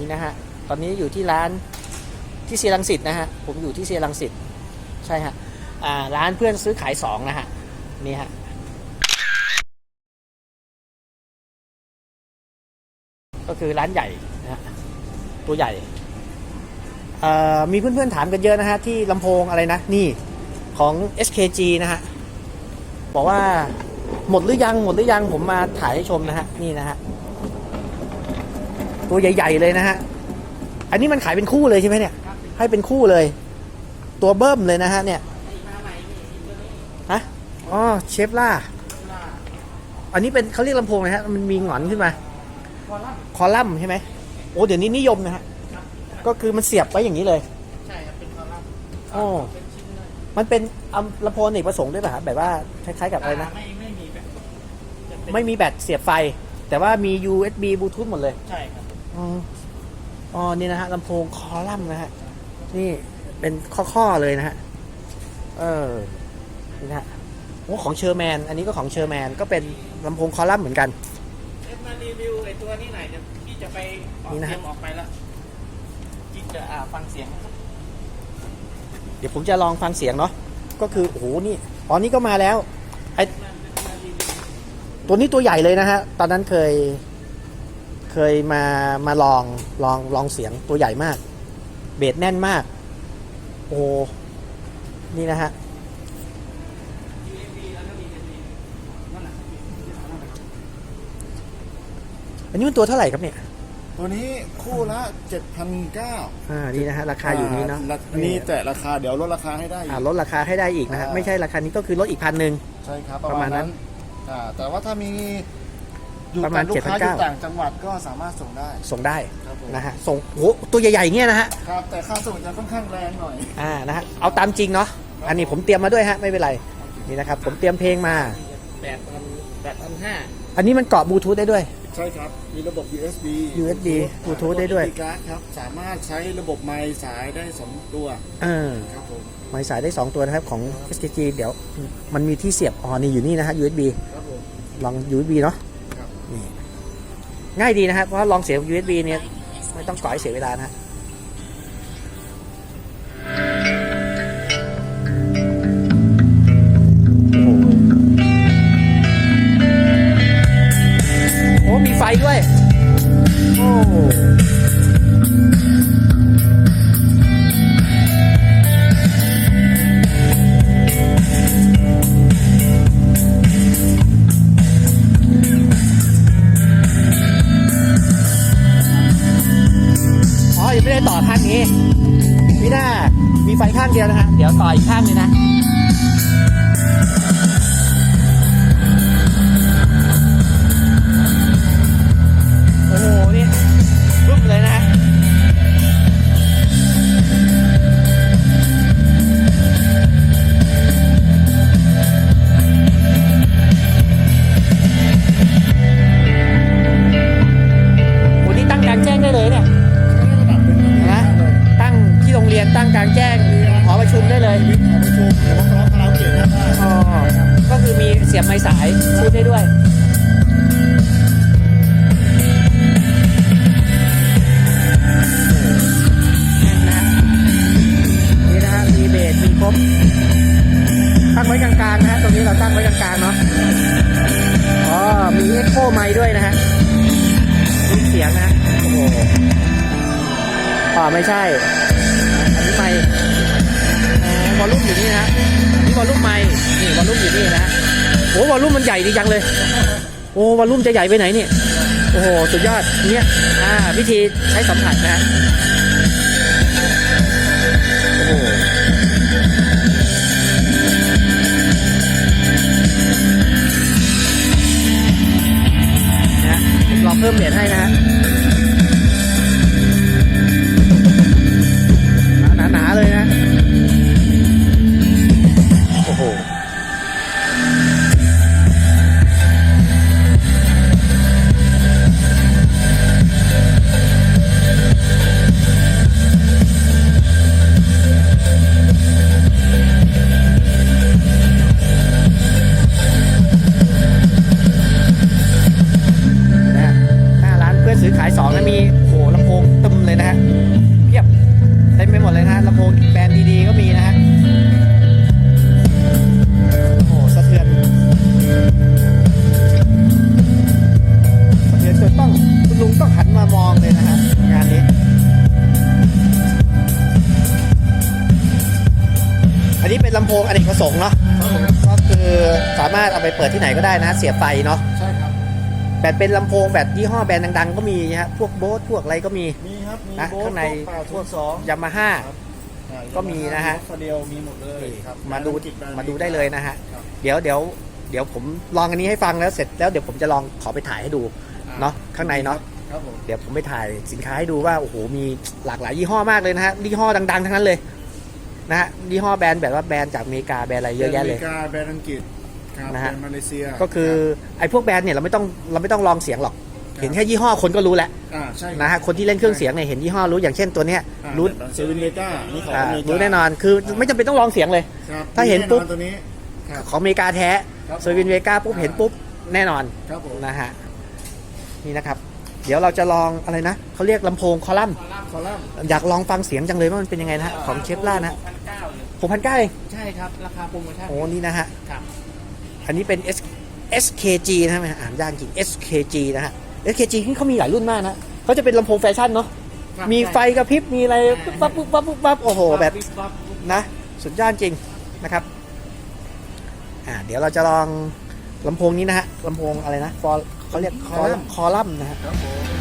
นี่นะฮะ ตอนนี้อยู่ที่ร้านที่เซียรังสิตนะฮะ ผมอยู่ที่เซียรังสิตใช่ฮะ อ่า ร้านเพื่อนซื้อขายสองนะฮะ นี่ฮะก็คือร้านใหญ่นะฮะตัวใหญ่ มีเพื่อนๆถามกันเยอะนะฮะ ที่ลำโพงอะไรนะ นี่ของ SKG นะฮะ บอกว่าหมดหรือยังหมดหรือยังผมมาถ่ายให้ชมนะฮะ นี่นะฮะ ตัวใหญ่ ๆ เลยนะฮะ อันนี้มันขายเป็นคู่เลยใช่ไหมเนี่ย ให้เป็นคู่เลย ตัวเบิ้มเลยนะฮะเนี่ยฮะอ๋อเชฟล่า อันนี้เป็นเขาเรียกลำโพงนะฮะ มันมีหงอนขึ้นมา คอลัมน์ใช่ไหมโอ้เดี๋ยวนี้นิยมนะฮะ ก็คือมันเสียบไว้อย่างนี้เลย ใช่ครับเป็นคอลัมน์โอ้มันเป็นอัมลำโพงอเนกประสงค์ด้วยป่ะฮะแบบว่าคล้ายๆกับอะไรนะ ไม่ไม่มีแบบจะเป็นไม่มีแบตเสียบไฟ แต่ว่ามี USB บลูทูธหมดเลย ใช่ครับ อ๋ออ๋อนี่นะฮะลำโพงคอลัมน์นะฮะ นี่เป็นข้อๆเลยนะฮะ เออ นี่นะฮะโอ้ของเชอร์แมน อันนี้ก็ของเชอร์แมน ก็เป็นลำโพงคอลัมน์เหมือนกัน เอ็มารีวิวไอ้ตัวนี้หน่อยเดี๋ยวพี่จะไปออกนี่นะเตฮะรียมออกไปแล้วพี่จะอ่าฟังเสียงนะครับเดี๋ยวผมจะลองฟังเสียงเนาะ ก็คือ โอ้โห นี่ตอนนี้ก็มาแล้วไอมันเป็นมารีวิวตัวนี้ตัวใหญ่เลยนะฮะ ตอนนั้นเคย เคยมามาลองลองลองเสียงตัวใหญ่มาก เบสแน่นมาก โอ้โหนี่นะฮะอันนี้มันตัวเท่าไหร่ครับเนี่ย ตัวนี้คู่ละ7,900อ่านี่นะฮะราคาอยู่นี้เนาะอันนี้แต่ราคาเดี๋ยวลดราคาให้ได้อีอ่ากลดราคาให้ได้อีกนะฮะอ่า ไม่ใช่ราคานี้ก็คือลดอีกพันหนึ่ง ใช่ครับประมาณนั้นอ่าแต่ว่าถ้ามี อยู่ประมาณกับลูกค้าอยู่7,900 ต่างจังหวัดก็สามารถส่งได้ ส่งได้ครับผม นะฮะส่งโอ้โหตัวใหญ่ๆอย่างเงี้ยนะฮะครับแต่ค่าส่งจะค่อนข้างแรงหน่อย อ่านะฮะเอาตามจริงเนาะอันนี้ผมเตรียมมาด้วยฮะไม่เป็นไรนี่นะครับผมเตรียมเพลงมา แปดพันแปดพันห้าอันนี้มันเกาะบลูทูธได้ด้วย ใช่ครับ มีระบบ USB USB Bluetooth ได้ด้วยระบบ SD card ครับสามารถใช้ระบบไมค์สายได้สองตัวเออครับผมไม้สายได้ 2 ตัวนะครับของ SKG เดี๋ยวมันมีที่เสียบอ๋อนี่อยู่นี่นะฮะ USB ครับผมลอง USB เนาะครับ นี่ง่ายดีนะครับ เพราะว่าลองเสียบ USB เนี่ยไม่ต้องก่อให้เสียเวลานะฮะโอ้โหโอ้มีไฟด้วย ไม่ได้ต่อข้างนี้พี่น่ามีไฟข้างเดียวนะฮะ เดี๋ยวต่ออีกข้างเลยนะโอ้โห ตั้งกลางแจ้งหอประชุมได้เลยวิทย์หอประชุมหรือว่าร้องคาราโอเกะได้อ๋อก็คือมีเสียบไม้สายพูดได้ด้วยนะฮะนี่นะฮะมีเบสมีครบตั้งไว้กลางๆนะฮะตรงนี้เราตั้งไว้กลางๆเนาะอ๋อมีเอ็กโคไมค์ด้วยนะฮะมีเสียงนะโอ้โหอ๋อไม่ใช่ อันนี้ไมค์อ๋อวอลลุ่มอยู่นี่นะฮะนี่วอลลุ่มไมค์นี่วอลลุ่มอยู่นี่นะฮะโอ้วอลลุ่มมันใหญ่ดีจังเลย โอ้วอลลุ่มจะใหญ่ไปไหนเนี่ยโอ้โหสุดยอดเนี่ยอ่าวิธีใช้สัมผัสนะโอ้โหนะฮะผมลองเพิ่มเบียดให้นะ สงค์เนาะครับผมก็คือสามารถเอาไปเปิดที่ไหนก็ได้นะฮะเสียบไฟเนาะใช่ครับแบตเป็นลำโพงแบตยี่ห้อแบรนด์ดัง ๆ ก็มีนะฮะพวกโบสพวกอะไรก็มี มีครับมีนะโบ๊ทข้างในแปดพวกสองยามาฮ่า ครับก็มีนะฮะฟาเดียวมีหมดเลยครับมาดูจิกแบรนมาดูได้เลยนะฮะ ครับเดี๋ยวเดี๋ยวเดี๋ยวผมลองอันนี้ให้ฟังแล้วเสร็จแล้วเดี๋ยวผมจะลองขอไปถ่ายให้ดูเนาะข้างในเนาะครับผมเดี๋ยวผมไปถ่ายสินค้าให้ดูว่าโอ้โหมีหลากหลายยี่ห้อมากเลยนะฮะยี่ห้อดัง ๆ ทั้งนั้นเลย นะฮะยี่ห้อแบรนด์แบบว่าแบรนด์จากอเมริกาแบรนด์อะไรเยอะแยะเลย แบรนด์อเมริกาแบรนด์อังกฤษครับนะแบรฮะ นด์มาเลเซียก็คือไอ้พวกแบรนด์เนี่ยเราไม่ต้องเราไม่ต้องลองเสียงหรอก เห็นแค่ยี่ห้อคนก็รู้แล้วอ่าใช่ครับนะฮะคนที่เล่นเครื่องเสียงเนี่ยเห็นยี่ห้อรู้อย่างเช่นตัวเนี้ยอ่ารู้เซเว่นเวก้านี่ของอ่าอเมริการู้แน่นอนคือไม่จำเป็นต้องลองเสียงเลย ครับถ้าเห็นปุ๊บ แอตัวนี้ครับ ของอเมริกาแท้ครับ เซอร์วินเวกาปุ๊บเห็นปุ๊บแน่นอนครับผมนะฮะนี่นะครับ เดี๋ยวเราจะลองอะไรนะเขาเรียกลำโพงคอลัมน์คอลัมน์อยากลองฟังเสียงจังเลยว่ามันเป็นยังไงนะฮะของเชฟล่านะพันเก้า หกพันเก้าเองใช่ครับ ราคาโปรโมชั่นโอ้นี่นะฮะครับอันนี้เป็น S SKG นะฮะอ่านยากจริง SKG นะฮะ SKG ที่เขามีหลายรุ่นมากนะเขาจะเป็นลำโพงแฟชั่นเนาะครับมีไฟกระพริบมีอะไรปุ๊บปั๊บปุ๊บปั๊บปุ๊บปั๊บโอ้โหแบบวิวับนะสุดยอดจริงนะครับอ่าเดี๋ยวเราจะลองลำโพงนี้นะฮะลำโพงอะไรนะฟอเขาเรียกคอลัมน์คอลัมน์นะฮะครับผม